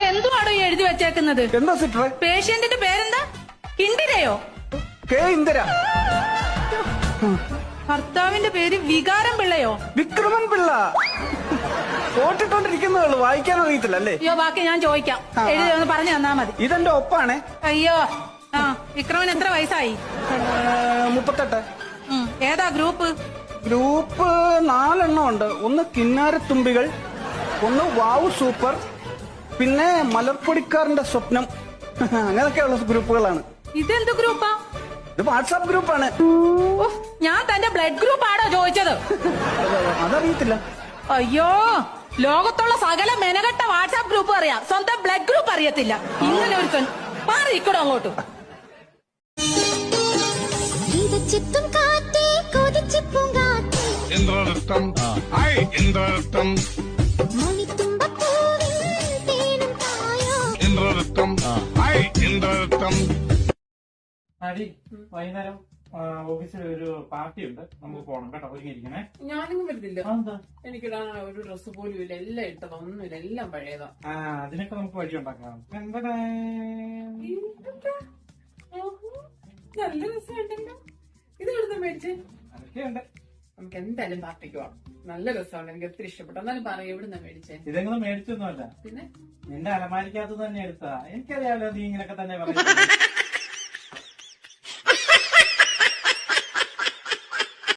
എന്തുവാടോ ഈ എഴുതി വെച്ചേക്കുന്നത്? എന്താ സിറ്റർ പേഷ്യന്റിന്റെ പേരെന്താ? ഇന്ദിരയോ? കെ ഇന്ദിര. ഭർത്താവിന്റെ പേര് വികാരം പിള്ളയോ? വിക്രമൻ പിള്ള. ഓട്ടിട്ടോണ്ടിരിക്കുന്നേ വായിക്കാൻ അറിയത്തില്ല അല്ലേ? അയ്യോ ബാക്കി ഞാൻ ചോദിക്കാം. എഴുതി ഒന്ന് പറഞ്ഞു തന്നാ മതി. ഇതെന്റെ ഒപ്പാണേ. അയ്യോ ആ വിക്രമൻ എത്ര വയസ്സായി? മുപ്പത്തെട്ട്. ഏതാ ഗ്രൂപ്പ്? ഗ്രൂപ്പ് നാലെണ്ണം ഉണ്ട്. ഒന്ന് കിന്നാരത്തുമ്പികൾ ഒന്ന് വാവ് സൂപ്പർ പിന്നെ മലർപ്പൊടിക്കാരന്റെ സ്വപ്നം. അങ്ങനെയൊക്കെയുള്ള ഗ്രൂപ്പുകളാണ്. ഇതെന്ത് ഗ്രൂപ്പാ? ഇത് വാട്സാപ്പ് ഗ്രൂപ്പാണ്. ഞാൻ തന്റെ ബ്ലഡ് ഗ്രൂപ്പ് ആണോ ചോദിച്ചത്? അതറിയത്തില്ല. അയ്യോ ലോകത്തുള്ള സകല മെനകെട്ട വാട്സാപ്പ് ഗ്രൂപ്പ് അറിയാം. സ്വന്തം ബ്ലഡ് ഗ്രൂപ്പ് അറിയത്തില്ല. ഇങ്ങനെ ഒരു മാറിയിക്കടോ അങ്ങോട്ട്. വിതച്ചിത്തും കാറ്റേ ഐ ഇന്ദ്രനൃത്തം അടി വൈകുന്നേരം ഓഫീസിൽ ഒരു പാർട്ടി ഉണ്ട് നമുക്ക് പോണം കേട്ടോ ഒരുങ്ങിയിരിക്കണേ ഞാനൊന്നും വരുന്നില്ല. എനിക്കിടാൻ ഒരു ഡ്രസ്സ് പോലും ഇല്ല എല്ലാം ഇട്ടത് ഒന്നുമില്ല എല്ലാം പഴയതാ. ആ അതിനൊക്കെ നമുക്ക് വഴി ഉണ്ടാക്കാം. എന്താ ഓഹോ, നല്ല രസമുണ്ടല്ലോ ഇത് എവിടുന്ന മേടിച്ചേ? അതൊക്കെ ഉണ്ട് നമുക്ക് എന്തായാലും പാർട്ടിക്ക് പോവാം. നല്ല രസമാണ്. എനിക്ക് ഒത്തിരി ഇഷ്ടപ്പെട്ടു. എന്നാലും പറയും എവിടുന്ന മേടിച്ചേ? ഇതെങ്കിലും മേടിച്ചൊന്നുമല്ല. പിന്നെ? നിന്റെ അലമാരിക്കകത്ത് തന്നെ എടുത്തതാ. എനിക്കറിയാലോ നീ ഇങ്ങനൊക്കെ തന്നെ പറയുന്നത്.